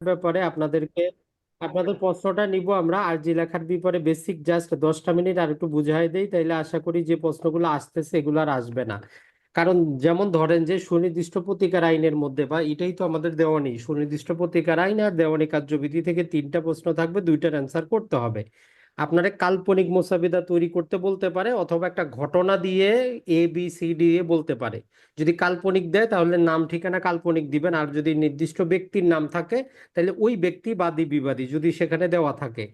ব্যাপারে আপনাদেরকে, আপনাদের প্রশ্নটা নিব আমরা। আরজি লেখার বিপরে বেসিক জাস্ট দশটা মিনিট আর একটু বুঝাই দেই, তাইলে আশা করি যে প্রশ্নগুলো আসতেছে, এগুলো আর আসবে না। কারণ যেমন ধরেন যে সুনির্দিষ্ট প্রতিকার আইনের মধ্যে, বা এটাই তো আমাদের দেওয়ানি সুনির্দিষ্ট প্রতিকার আইন আর দেওয়ানি কার্যবিধি থেকে তিনটা প্রশ্ন থাকবে, দুইটার অ্যান্সার করতে হবে। আপনারে কাল্পনিক মোসাবিদা তৈরি করতে বলতে পারে অথবা একটা ঘটনা দিয়ে এ বি সি ডি এ বলতে পারে। যদি কাল্পনিক দেয়, তাহলে নাম, ঠিকানা কাল্পনিক দিবেন। আর যদি নির্দিষ্ট ব্যক্তির নাম থাকে, তাহলে ওই ব্যক্তি বাদী বিবাদী, যদি সেখানে দেওয়া থাকে।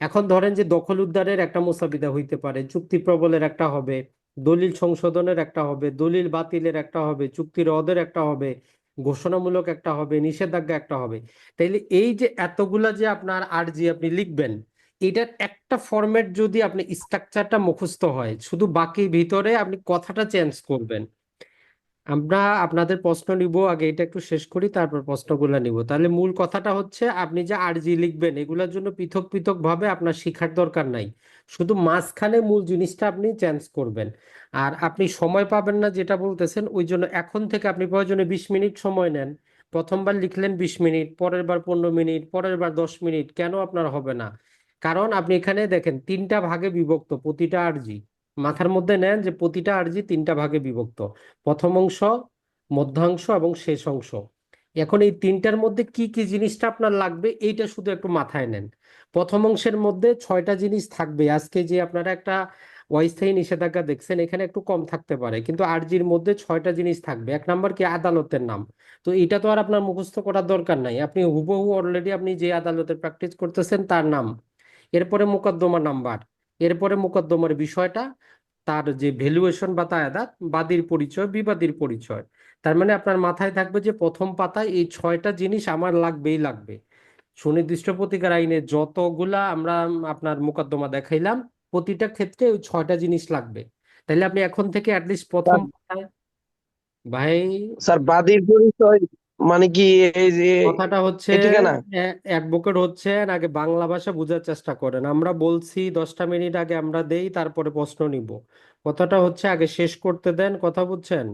এখন ধরেন যে দখল উদ্ধারের একটা মোসাবিদা হইতে পারে, চুক্তি প্রবলের একটা হবে, দলিল সংশোধনের একটা হবে, দলিল বাতিলের একটা হবে, চুক্তি রদের একটা হবে, ঘোষণামূলক একটা হবে, নিষেধাজ্ঞা একটা হবে। তাইলে এই যে এতগুলা যে আপনার আরজি আপনি লিখবেন এটার একটা ফরম্যাট যদি আপনি স্ট্রাকচারটা মুখস্থ হয়, শুধু বাকি ভিতরে আপনি কথাটা চেঞ্জ করবেন। আমরা আপনাদের প্রশ্ন নিব, আগে এটা একটু শেষ করি, তারপর প্রশ্নগুলো নিব। তাহলে মূল কথাটা হচ্ছে, আপনি যে আরজি লিখবেন, এগুলোর জন্য পৃথক পৃথক ভাবে আপনার শেখার দরকার নাই। শুধু মাঝখানে মূল জিনিসটা আপনি চেঞ্জ করবেন। আর আপনি সময় পাবেন না যেটা বলতেছেন, ওই জন্য এখন থেকে আপনি প্রয়োজনে বিশ মিনিট সময় নেন। প্রথমবার লিখলেন বিশ মিনিট, পরের বার পনেরো মিনিট, পরের বার দশ মিনিট, কেন আপনার হবে না? কারণ আপনি এখানে দেখেন তিনটা ভাগে বিভক্ত, প্রতিটা আরজি। মাথার মধ্যে নেন যে প্রতিটা আরজি তিনটা ভাগে বিভক্ত। প্রথম অংশ, মধ্যাংশ এবং শেষ অংশ। এখন এই তিনটার মধ্যে কি কি জিনিসটা আপনার লাগবে এইটা শুধু একটু মাথায় নেন। প্রথম অংশের মধ্যে ছয়টা জিনিস থাকবে। আজকে যে আপনারা একটা অস্থায়ী নিষেধাজ্ঞা দেখছেন, এখানে একটু কম থাকতে পারে। কিন্তু আরজির মধ্যে ছয়টা জিনিস থাকবে। এক নাম্বার কি? আদালতের নাম। তো এটা তো আর আপনার মুখস্থ করার দরকার নাই। আপনি হুবহু অলরেডি আপনি যে আদালতের প্র্যাকটিস করতেছেন, তার নাম। এরপরে মোকদ্দমা নাম্বার এরপরে মোকদ্দমার বিষয়টা তার যে ভ্যালুয়েশন বা তায়াদাত বাদীর পরিচয় বিবাদীর পরিচয়। তার মানে আপনার মাথায় থাকবে যে প্রথম পাতায় এই ছয়টা জিনিস আমার লাগবেই লাগবে। সুনির্দিষ্ট প্রতিকার আইনে যতগুলা আমরা আপনার মোকদ্দমা দেখাইলাম প্রতিটা ক্ষেত্রে ওই ছয়টা জিনিস লাগবে। তাহলে আপনি এখন থেকে অ্যাটলিস্ট প্রথম পাতায় ভাই স্যার বাদীর পরিচয় মানে কি এই যে কথাটা হচ্ছে এই ঠিকানা? অ্যাডভোকেট হচ্ছেন আগে বাংলা ভাষা বোঝার চেষ্টা করেন। আমরা বলছি দশটা মিনিট আগে আমরা দেই তারপরে প্রশ্ন নিব। কথাটা হচ্ছে আগে শেষ করতে দেন কথা বুঝছেন?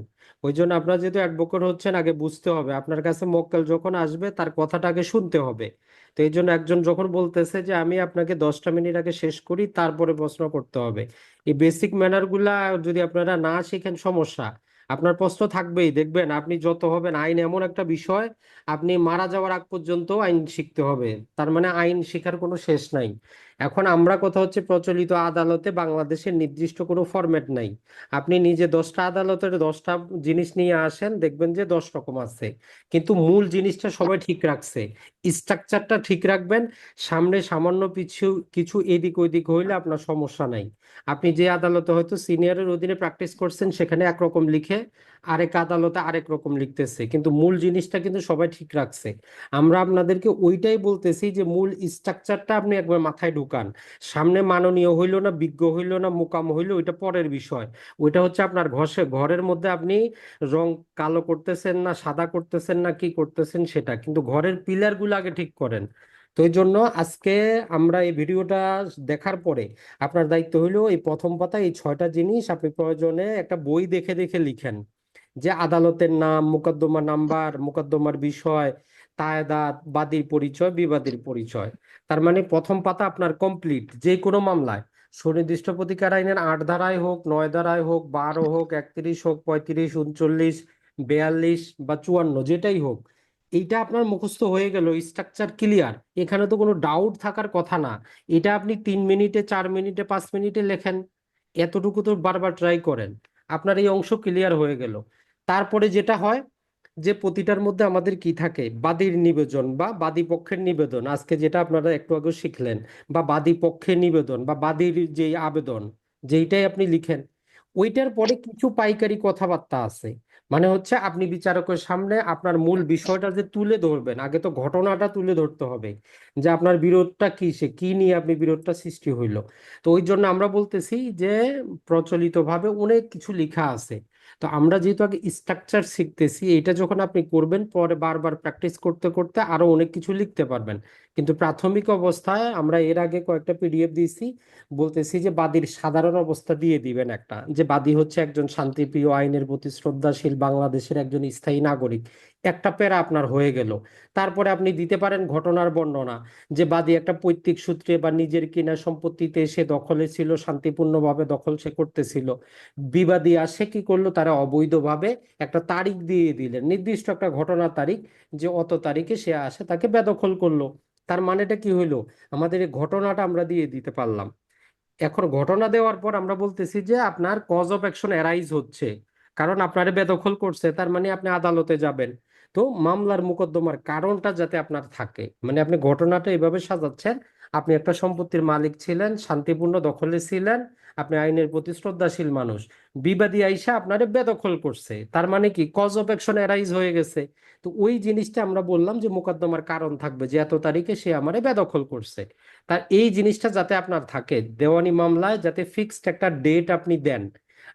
ওই জন্য আপনার যেহেতু অ্যাডভোকেট হচ্ছেন আগে বুঝতে হবে। আপনার কাছে মক্কেল যখন আসবে তার কথাটা আগে শুনতে হবে। তো এই জন্য একজন যখন বলতেছে যে আমি আপনাকে দশটা মিনিট আগে শেষ করি তারপরে প্রশ্ন করতে হবে। এই বেসিক ম্যানারগুলা যদি আপনারা না শিখেন সমস্যা। আপনার প্রশ্ন থাকবেই। দেখবেন আপনি যত হবেন আইন এমন একটা বিষয়, আপনি মারা যাওয়ার আগ পর্যন্ত আইন শিখতে হবে। তার মানে আইন শেখার কোনো শেষ নাই। এখন আমরা কথা হচ্ছে প্রচলিত আদালতে বাংলাদেশের নির্দিষ্ট কোনো ফরম্যাট নাই। আপনি নিজে দশটা আদালতের দশটা জিনিস নিয়ে আসেন, দেখবেন যে দশ রকম আছে। কিন্তু মূল জিনিসটা সবাই ঠিক রাখছে। স্ট্রাকচারটা ঠিক রাখবেন, সামনে সামান্য কিছু কিছু এদিক ওইদিক হইলে আপনার সমস্যা নাই। আপনি যে আদালতে হয়তো সিনিয়রের অধীনে প্র্যাকটিস করছেন, সেখানে একরকম লিখে আরেক আদালতে আরেক রকম লিখতেছে। কিন্তু মূল জিনিসটা কিন্তু সবাই ঠিক রাখছে। আমরা আপনাদেরকে ওইটাই বলতেছি যে মূল স্ট্রাকচারটা আপনি একবার মাথায় ঢুকান। সামনে মাননীয় হইল না, বিজ্ঞ হইল না, মোকাম হইল, ওইটা পরের বিষয়। ওইটা হচ্ছে আপনার ঘষে, ঘরের মধ্যে আপনি রং কালো করতেছেন না, সাদা করতেছেন না, কি করতেছেন সেটা। কিন্তু ঘরের পিলারগুলো আগে ঠিক করেন। তো এই জন্য আজকে আমরা এই ভিডিওটা দেখার পরে আপনার দায়িত্ব হইল এই প্রথম পাতায় এই ছয়টা জিনিস আপনি প্রয়োজনে একটা বই দেখে দেখে লিখেন। যে আদালতের নাম মোকদ্দমা নাম্বার, মোকদ্দমার বিষয় তায়েদাত বাদীর পরিচয়, বিবাদীর পরিচয়। তার মানে প্রথম পাতা আপনার কমপ্লিট যে কোনো মামলায়। সুনির্দিষ্ট প্রতিকার আইনের আট ধারায় হোক, নয় ধারায় হোক, বারো হোক, একত্রিশ হোক, পঁয়ত্রিশ, উনচল্লিশ, বেয়াল্লিশ বা চুয়ান্ন, যেটাই হোক। এইটা আপনার মুখস্থ হয়ে গেল স্ট্রাকচার ক্লিয়ার এখানে তো কোনো ডাউট থাকার কথা না। এটা আপনি তিন মিনিটে, চার মিনিটে, পাঁচ মিনিটে লেখেন। এতটুকু তো বারবার ট্রাই করেন। আপনার এই অংশ ক্লিয়ার হয়ে গেল। তারপরে যেটা হয় যে প্রতিটার মধ্যে আমাদের কি থাকে? বাদীর নিবেদন বা বাদী পক্ষের নিবেদন। আজকে যেটা আপনারা একটু আগে শিখলেন বা বাদী পক্ষের নিবেদন বা বাদীর যে আবেদন যেইটাই আপনি লিখেন, ওইটার পরে কিছু পাইকারি কথাবার্তা আছে। মানে হচ্ছে আপনি বিচারকের সামনে আপনার মূল বিষয়টা যে তুলে ধরবেন, আগে তো ঘটনাটা তুলে ধরতে হবে যে আপনার বিরোধটা কি, সে কি নিয়ে আপনি বিরোধটা সৃষ্টি হইল। তো ওই জন্য আমরা বলতেছি যে প্রচলিতভাবে অনেক কিছু লেখা আছে। তো আমরা যেহেতু আগে স্ট্রাকচার শিখতেছি এটা যখন আপনি করবেন, পরে বারবার প্র্যাকটিস করতে করতে আরও অনেক কিছু লিখতে পারবেন। কিন্তু প্রাথমিক অবস্থায় আমরা এর আগে কয়েকটা পিডিএফ দিয়েছি, বলতেছি যে বাদীর সাধারণ অবস্থা দিয়ে দিবেন একটা। যে বাদী হচ্ছে একজন শান্তিপ্রিয়, আইনের প্রতি শ্রদ্ধাশীল বাংলাদেশের একজন স্থায়ী নাগরিক। একটা প্যারা আপনার হয়ে গেল। তারপরে আপনি দিতে পারেন ঘটনার বর্ণনা যে বাদী একটা পৈতৃক সূত্রে বা নিজের কিনা সম্পত্তিতে সে দখলে ছিল, শান্তিপূর্ণভাবে দখল সে করতেছিল। বিবাদী আসে কি করল? তারা অবৈধভাবে একটা তারিখ দিয়ে দিলেন। নির্দিষ্ট একটা ঘটনার তারিখ যে অত তারিখে সে আসে তাকে বেদখল করল। তার মানেটা কি হইল? আমাদের এই ঘটনাটা আমরা দিয়ে দিতে পারলাম। এখন ঘটনা দেওয়ার পর আমরা বলতেছি যে আপনার কজ অফ অ্যাকশন অ্যারাইজ হচ্ছে। কারণ আপনারে বেদখল করছে, তার মানে আপনি আদালতে যাবেন। তো মামলার মোকদ্দমার কারণটা যাতে আপনার থাকে। মানে আপনি ঘটনাটা এভাবে সাজাচ্ছেন, আপনি একটা সম্পত্তির মালিক ছিলেন, শান্তিপূর্ণ দখলে ছিলেন, আপনি আইনের প্রতি শ্রদ্ধাশীল মানুষ। বিবাদী আইসা আপনারে বেদখল করছে। তার মানে কি? কজ অফ অ্যাকশন অ্যারাইজ হয়ে গেছে। তো ওই জিনিসটা আমরা বললাম যে মোকদ্দমার কারণ থাকবে যে এত তারিখে সে আমারে বেদখল করছে। তার এই জিনিসটা যাতে আপনার থাকে, দেওয়ানি মামলায় যাতে ফিক্সড একটা ডেট আপনি দেন।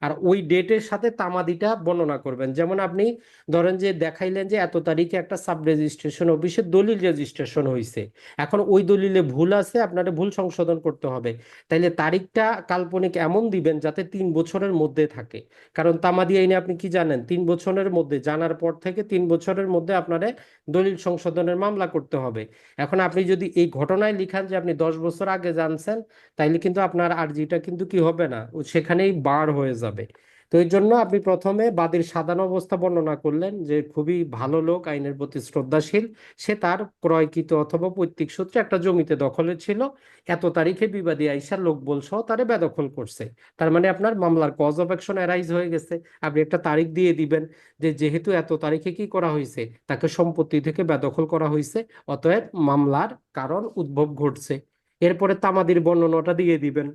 আর ওই ডেটের সাথে তামাদিটা বর্ণনা করবেন। যেমন আপনি ধরেন যে দেখাইলেন যে এত তারিখে একটা সাব রেজিস্ট্রেশন অফিসে দলিল রেজিস্ট্রেশন হয়েছে এখন ওই দলিলে ভুল আছে, আপনার ভুল সংশোধন করতে হবে। তাইলে তারিখটা কাল্পনিক এমন দিবেন যাতে তিন বছরের মধ্যে থাকে। কারণ তামাদি আইনে আপনি কি জানেন? তিন বছরের মধ্যে, জানার পর থেকে তিন বছরের মধ্যে আপনারে দলিল সংশোধনের মামলা করতে হবে। এখন আপনি যদি এই ঘটনায় লিখান যে আপনি দশ বছর আগে জানছেন, তাইলে কিন্তু আপনার আর্জিটা কিন্তু কি হবে না? সেখানেই বার হয়ে যাবে। তো এই জন্য আপনি প্রথমে বাদীর সাধারণ অবস্থা বর্ণনা করলেন যে খুবই ভালো লোক, আইনের প্রতি শ্রদ্ধাশীল। সে তার ক্রয়কৃত অথবা পৈতৃক সূত্রে একটা জমিতে দখলে ছিল। এত তারিখে বিবাদী আইসার লোকবল সহ তারে বেদখল করছে। তার মানে আপনার মামলার কজ অফ অ্যাকশন অ্যারাইজ হয়ে গেছে। আপনি একটা তারিখ দিয়ে দিবেন যে যেহেতু এত তারিখে কি করা হয়েছে, তাকে সম্পত্তি থেকে বেদখল করা হয়েছে, অতএব মামলার কারণ উদ্ভব ঘটছে। এরপরে তামাদির বর্ণনাটা দিয়ে দিবেন।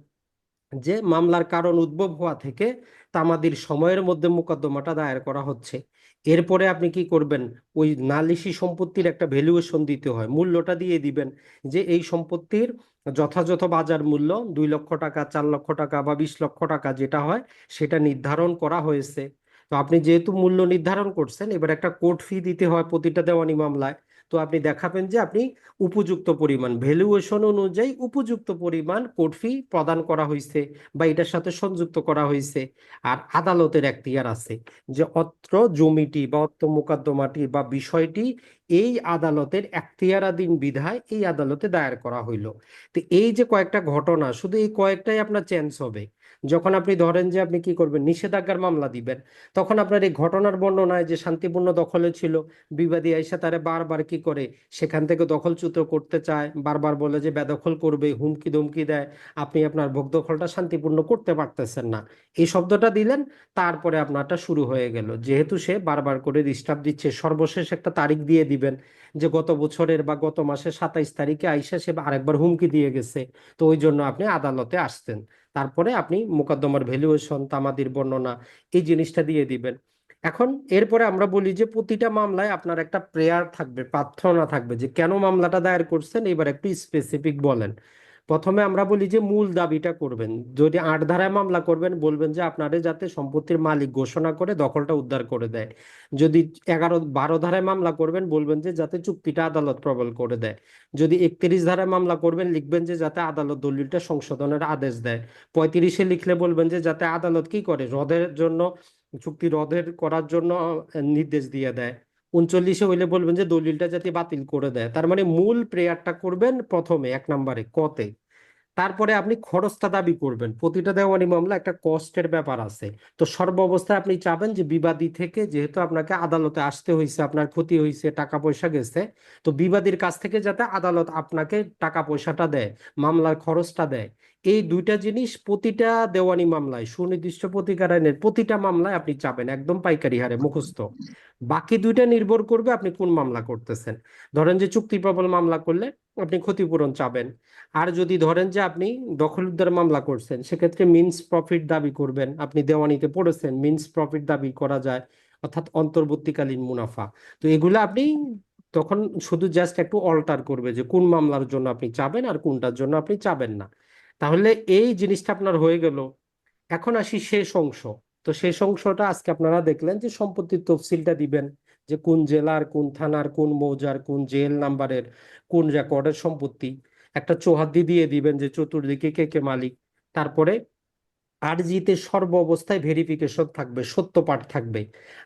যে মামলার কারণ উদ্ভব হওয়া থেকে তামাদির সময়ের মধ্যে মোকদ্দমাটা দায়ের করা হচ্ছে। এরপরে আপনি কি করবেন? ওই নালিশি সম্পত্তির একটা ভ্যালুয়েশন দিতে হয়। মূল্যটা দিয়ে দিবেন যে এই সম্পত্তির যথাযথ বাজার মূল্য দুই লক্ষ টাকা, চার লক্ষ টাকা বা বিশ লক্ষ টাকা যেটা হয় সেটা নির্ধারণ করা হয়েছে। তো আপনি যেহেতু মূল্য নির্ধারণ করছেন, এবার একটা কোর্ট ফি দিতে হয় প্রতিটা দেওয়ানি মামলায়। তো আপনি দেখাবেন যে আপনি উপযুক্ত পরিমাণ ভ্যালুয়েশন অনুযায়ী উপযুক্ত পরিমাণ কোর্ট ফি প্রদান করা হয়েছে বা এটার সাথে সংযুক্ত করা হয়েছে আর আদালতের এখতিয়ার আছে যে অত্র জমিটি বা অত্র মোকদ্দমাটি বা বিষয়টি এই আদালতের এখতিয়ারাধীন বিধায় এই আদালতে দায়ের করা হইল। তো এই যে কয়েকটা ঘটনা, শুধু এই কয়েকটাই আপনার চেঞ্জ হবে। যখন আপনি ধরেন যে আপনি কি করবেন, নিষেধাজ্ঞার মামলা দিবেন, তখন আপনার এই ঘটনার বর্ণনায় যে শান্তিপূর্ণ দখলে ছিল, বিবাদী আইসা তারে বারবার কি করে সেখান থেকে দখলচ্যুত করতে চায়, বারবার বলে যে বেদখল করবে, হুমকি ধমকি দেয়, আপনি আপনার ভোগ দখলটা শান্তিপূর্ণ করতে পারতেছেন না। এই শব্দটা দিলেন, তারপরে আপনারটা শুরু হয়ে গেল। যেহেতু সে বারবার করে ডিস্টার্ব দিচ্ছে, সর্বশেষ একটা তারিখ দিয়ে দিবেন যে গত বছরের বা গত মাসের সাতাইশ তারিখে আইসা সে আরেকবার হুমকি দিয়ে গেছে, তো ওই জন্য আপনি আদালতে আসতেন। তারপরে আপনি মোকদ্দমার ভ্যালুয়েশন তামাদির বর্ণনা এই জিনিসটা দিয়ে দিবেন। এখন এরপরে আমরা বলি যে প্রতিটা মামলায় আপনার একটা প্রেয়ার থাকবে, প্রার্থনা থাকবে যে কেন মামলাটা দায়ের করছেন? এবার একটু স্পেসিফিক বলেন। প্রথমে আমরা বলি যে মূল দাবিটা করবেন। যদি আট ধারায় মামলা করবেন, বলবেন যে আপনারে যাতে সম্পত্তির মালিক ঘোষণা করে দখলটা উদ্ধার করে দেয়। যদি এগারো, বারো ধারায় মামলা করবেন, বলবেন যে যাতে চুক্তিটা আদালত প্রবল করে দেয়। যদি একত্রিশ ধারায় মামলা করবেন, লিখবেন যে যাতে আদালত দলিলটা সংশোধনের আদেশ দেয়। পঁয়ত্রিশে লিখলে বলবেন যে যাতে আদালত কি করে? হ্রদের জন্য, চুক্তি রদের করার জন্য নির্দেশ দিয়ে দেয়। উনচল্লিশে হইলে বলবেন যে দলিলটা যাতে বাতিল করে দেয়। তার মানে মূল প্রেয়ারটা করবেন প্রথমে, এক নম্বরে, কতে। তারপরে আপনি খরচটা দাবি করবেন। প্রতিটা দেওয়ানি মামলা একটা কষ্টের ব্যাপার আছে। তো সর্বাবস্থায় আপনি চাবেন যে বিবাদী থেকে যেহেতু আপনাকে আদালতে আসতে হয়েছে আপনার ক্ষতি হয়েছে টাকা পয়সা গেছে, তো বিবাদীর কাছ থেকে যাতে আদালত আপনাকে টাকা পয়সাটা দেয়, মামলার খরচটা দেয়, এই দুইটা জিনিস প্রতিটা দেওয়ানি মামলায়, সুনির্দিষ্ট প্রতিকার আইনের প্রতিটা মামলায় আপনি চাবেন, একদম পাইকারি হারে মুখস্থ। বাকি দুইটা নির্ভর করবে আপনি কোন মামলা করতেছেন। ধরেন যে চুক্তি প্রবল মামলা করলে আপনি ক্ষতিপূরণ চাবেন। আর যদি ধরেন যে আপনি দখল উদ্ধার মামলা করছেন, সেক্ষেত্রে মিনস প্রফিট দাবি করবেন। আপনি দেওয়ানিতে পড়েছেন মিনস প্রফিট দাবি করা যায়, অর্থাৎ অন্তর্বর্তীকালীন মুনাফা। তো এগুলো আপনি তখন শুধু জাস্ট একটু অল্টার করবে যে কোন মামলার জন্য আপনি চাবেন আর কোনটার জন্য আপনি চাবেন না। তাহলে এই জিনিসটা আপনার হয়ে গেল। এখন আসি শেষ অংশ। তো শেষ অংশটা আজকে আপনারা দেখলেন যে সম্পত্তির তফসিলটা দিবেন। যে কোন জেলার, কোন থানার, কোন মৌজার, কোন জেল নাম্বারের, কোন রেকর্ডের সম্পত্তি, একটা চৌহাদ্দি দিয়ে দিবেন যে চতুর্দিকে কে কে মালিক। তারপরে আর জিতে সর্ব অবস্থায় ভেরিফিকেশন থাকবে, সত্য পাঠ থাকবে।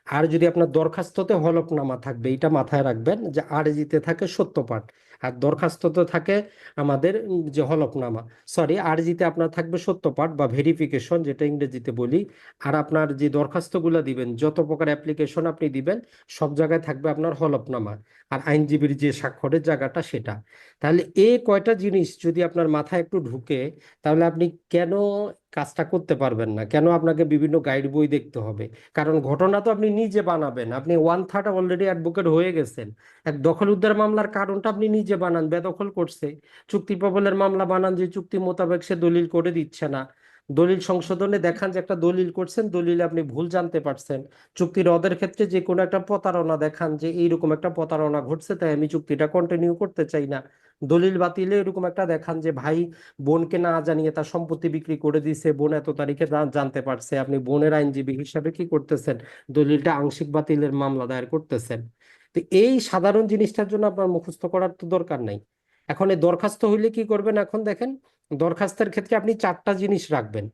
আর যদি আপনার দরখাস্ততে হলফনামা থাকবে, এটা মাথায় রাখবেন যে আরজিতে থাকে সত্য পাঠ। আর দরখাস্ততে থাকে আমাদের যে হলফনামা। সরি আরজিতে আপনার থাকবে সত্য পাঠ বা ভেরিফিকেশন যেটা ইংরেজিতে বলি। আর আপনার যে দরখাস্তগুলো দিবেন, যত প্রকার অ্যাপ্লিকেশন আপনি দিবেন, সব জায়গায় থাকবে আপনার হলফনামা। আর আইনজীবীর যে স্বাক্ষরের জায়গাটা সেটা। তাহলে এই কয়টা জিনিস যদি আপনার মাথায় একটু ঢুকে, তাহলে আপনি কেন কাজটা করতে পারবেন না? কেন আপনাকে বিভিন্ন গাইড বই দেখতে হবে? কারণ ঘটনা তো আপনি নিজে বানাবেন। আপনি ওয়ান থার্ড অলরেডি অ্যাডভোকেট হয়ে গেছেন। এক দখল উদ্ধার মামলার কারণটা আপনি নিজে বানান, বেদখল করছে। চুক্তি প্রবলের মামলা বানান যে চুক্তি মোতাবেক সে দলিল করে দিচ্ছে না। দলিল সংশোধনে দেখান যে একটা দলিল করছেন, দলিলে আপনি ভুল জানতে পারছেন। চুক্তি রদের ক্ষেত্রে যে কোনো একটা প্রতারণা দেখান যে এইরকম একটা প্রতারণা ঘটছে, তাই আমি চুক্তিটা কন্টিনিউ করতে চাই না। দলিল বাতিলে এরকম একটা দেখান যে ভাই বোনকে না জানিয়ে তার সম্পত্তি বিক্রি করে দিয়েছে বোন এত তারিখে জানতে পারছে। আপনি বোনের আইনজীবী হিসাবে কি করতেছেন? দলিলটা আংশিক বাতিলের মামলা দায়ের করতেছেন। তো এই সাধারণ জিনিসটার জন্য আপনার মুখস্থ করার তো দরকার নাই। এখন এই দরখাস্ত হইলে কি করবেন এখন দেখেন, দরখাস্তের ক্ষেত্রে আপনি চারটা জিনিস রাখবেন।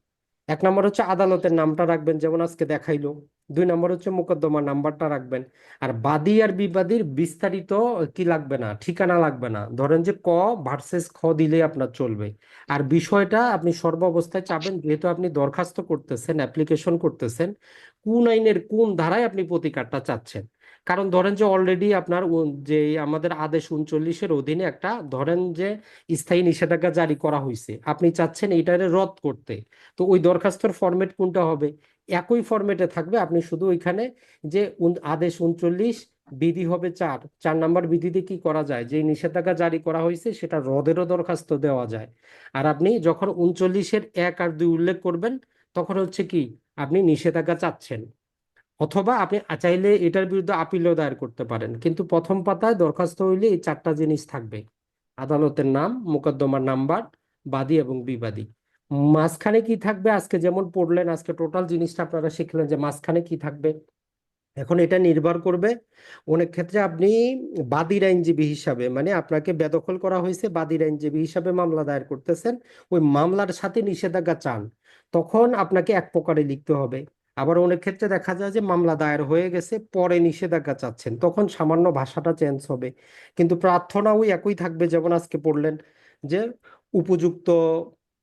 এক নম্বর হচ্ছে আদালতের নামটা রাখবেন, যেমন আজকে দেখাইলো। দুই নম্বর হচ্ছে মোকদ্দমা নাম্বারটা রাখবেন। আর বাদী আর বিবাদীর বিস্তারিত কি লাগবে না, ঠিকানা লাগবে না। ধরেন যে ক ভার্সেস খ দিলে আপনার চলবে। আর বিষয়টা আপনি সর্বাবস্থায় চাবেন, যেহেতু আপনি দরখাস্ত করতেছেন অ্যাপ্লিকেশন করতেছেন, কোন আইনের কোন ধারায় আপনি প্রতিকারটা চাচ্ছেন। কারণ ধরেন যে অলরেডি আপনার যে আমাদের আদেশ উনচল্লিশের অধীনে একটা ধরেন যে স্থায়ী নিষেধাজ্ঞা জারি করা হয়েছে আপনি চাচ্ছেন এইটারে রদ করতে। তো ওই দরখাস্তর ফরম্যাট কোনটা হবে? একই ফরম্যাটে থাকবে, আপনি শুধু ওইখানে যে আদেশ উনচল্লিশ, বিধি হবে চার। চার নাম্বার বিধিতে কি করা যায়? যে নিষেধাজ্ঞা জারি করা হয়েছে সেটা রদেরও দরখাস্ত দেওয়া যায়। আর আপনি যখন উনচল্লিশের এক আর দুই উল্লেখ করবেন, তখন হচ্ছে কি? আপনি নিষেধাজ্ঞা চাচ্ছেন। অথবা আপনি চাইলে এটার বিরুদ্ধে আপিলও দায়ের করতে পারেন। কিন্তু প্রথম পাতায় দরখাস্ত হইলে এই চারটা জিনিস থাকবে। আদালতের নাম, মোকদ্দমার নাম্বার, বাদী এবং বিবাদী। মাঝখানে কি থাকবে? আজকে যেমন পড়লেন, আজকে টোটাল জিনিসটা আপনারা শিখলেন যে মাঝখানে কি থাকবে। এখন এটা নির্ভর করবে। অনেক ক্ষেত্রে আপনি বাদীর আইনজীবী হিসাবে মানে আপনাকে বেদখল করা হয়েছে, বাদীর আইনজীবী হিসাবে মামলা দায়ের করতেছেন। ওই মামলার সাথে নিষেধাজ্ঞা চান। তখন আপনাকে এক প্রকারে লিখতে হবে। আবার অনেক ক্ষেত্রে দেখা যায় যে মামলা দায়ের হয়ে গেছে, পরে নিষেধাজ্ঞা চাচ্ছেন, তখন সামান্য ভাষাটা চেঞ্জ হবে। কিন্তু প্রার্থনা ওই একই থাকবে যেমন আজকে পড়লেন যে উপযুক্ত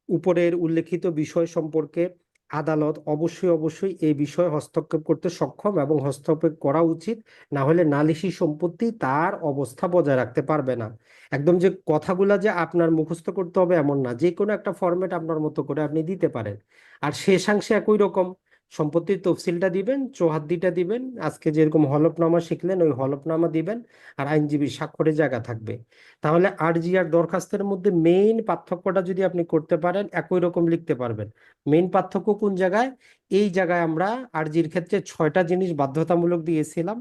উপরের উল্লেখিত বিষয় সম্পর্কে আদালত অবশ্যই অবশ্যই এই বিষয়ে হস্তক্ষেপ করতে সক্ষম এবং হস্তক্ষেপ করা উচিত, না হলে নালিশি সম্পত্তি তার অবস্থা বজায় রাখতে পারবে না। একদম যে কথাগুলা যে আপনার মুখস্থ করতে হবে এমন না যে কোনো একটা ফরম্যাট আপনার মতো করে আপনি দিতে পারেন। আর শেষাংশে একই রকম সম্পত্তির তফসিলটা দিবেন, চৌহাদ্দিটা দিবেন, আজকে যেরকম হলফনামা শিখলেন, ওই হলফনামা দিবেন, আর আইনজীবী স্বাক্ষরের জায়গা থাকবে। তাহলে আরজি আর দরখাস্তের মধ্যে মেইন পার্থক্যটা যদি আপনি করতে পারেন, একই রকম লিখতে পারবেন। মেইন পার্থক্য কোন জায়গায়? এই জায়গায় আমরা আরজির ক্ষেত্রে ছয়টা জিনিস বাধ্যতামূলক দিয়েছিলাম,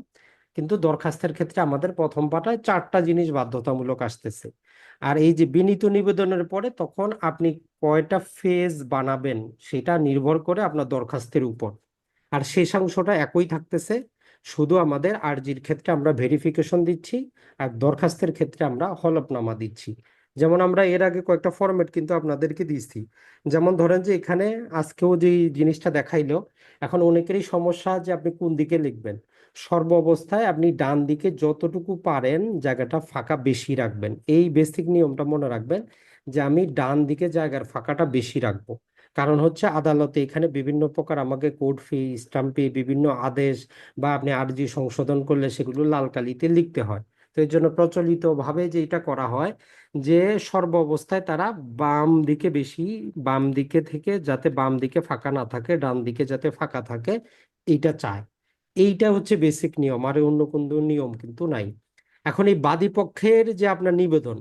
কিন্তু দরখাস্তের ক্ষেত্রে আমাদের প্রথম পাতায় চারটা জিনিস বাধ্যতামূলক আসতেছে। আর এই যে বিনীত নিবেদনের পরে তখন আপনি কয়টা ফেজ বানাবেন সেটা নির্ভর করে আপনার দরখাস্তের উপর। আর শেষাংশটা একই থাকতেছে, শুধু আমাদের আরজির ক্ষেত্রে আমরা ভেরিফিকেশন দিচ্ছি আর দরখাস্তের ক্ষেত্রে আমরা হলফনামা দিচ্ছি। যেমন আমরা এর আগে কয়েকটা ফরম্যাট কিন্তু আপনাদেরকে দিচ্ছি যেমন ধরেন যে এখানে আজকেও যে জিনিসটা দেখাইলো, এখন অনেকেরই সমস্যা যে আপনি কোন দিকে লিখবেন। সর্ব অবস্থায় আপনি ডান দিকে যতটুকু পারেন জায়গাটা ফাঁকা বেশি রাখবেন। এই বেসিক নিয়মটা মনে রাখবেন যে আমি ডান দিকে জায়গার ফাঁকাটা বেশি রাখব। কারণ হচ্ছে আদালতে এখানে বিভিন্ন প্রকার আমাকে কোর্ট ফি, স্টাম্প ফি, বিভিন্ন আদেশ বা আপনি আরজি সংশোধন করলে সেগুলো লাল কালিতে লিখতে হয়। তো এর জন্য প্রচলিত ভাবে যেটা করা হয় যে সর্ব অবস্থায় তারা বাম দিকে বেশি, বাম দিকে থেকে যাতে বাম দিকে ফাঁকা না থাকে, ডান দিকে যাতে ফাঁকা থাকে, এইটা চায়। এইটা হচ্ছে বেসিক নিয়ম, আর অন্য কোনো নিয়ম কিন্তু নাই। এখন এই বাদী পক্ষের যে আপনার নিবেদন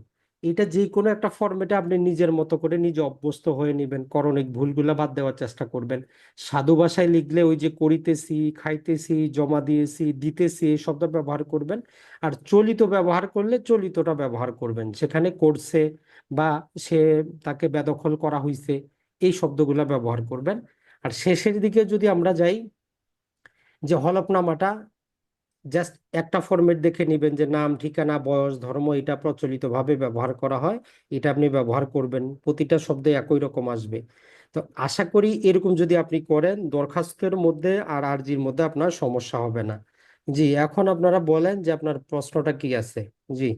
এটা যে কোনো একটা ফর্মেটে আপনি নিজের মতো করে নিজে অভ্যস্ত হয়ে নেবেন, করণিক ভুলগুলা বাদ দেওয়ার চেষ্টা করবেন। সাধু ভাষায় লিখলে ওই যে করিতেছি, খাইতেছি, জমা দিয়েছি, দিতেছি, এই শব্দ ব্যবহার করবেন। আর চলিত ব্যবহার করলে চলিতটা ব্যবহার করবেন। সেখানে করছে বা সে তাকে বেদখল করা হয়েছে এই শব্দগুলো ব্যবহার করবেন। আর শেষের দিকে যদি আমরা যাই, যে হলফনামাটা জাস্ট একটা ফরম্যাট দেখে নেবেন যে নাম, ঠিকানা, বয়স, ধর্ম, এটা প্রচলিতভাবে ব্যবহার করা হয়, এটা আপনি ব্যবহার করবেন, প্রতিটা শব্দে একই রকম আসবে। তো আশা করি এরকম যদি আপনি করেন, দরখাস্তের মধ্যে আর আরজির মধ্যে আপনার সমস্যা হবে না। জি, এখন আপনারা বলেন যে আপনার প্রশ্নটা কি আছে? জি।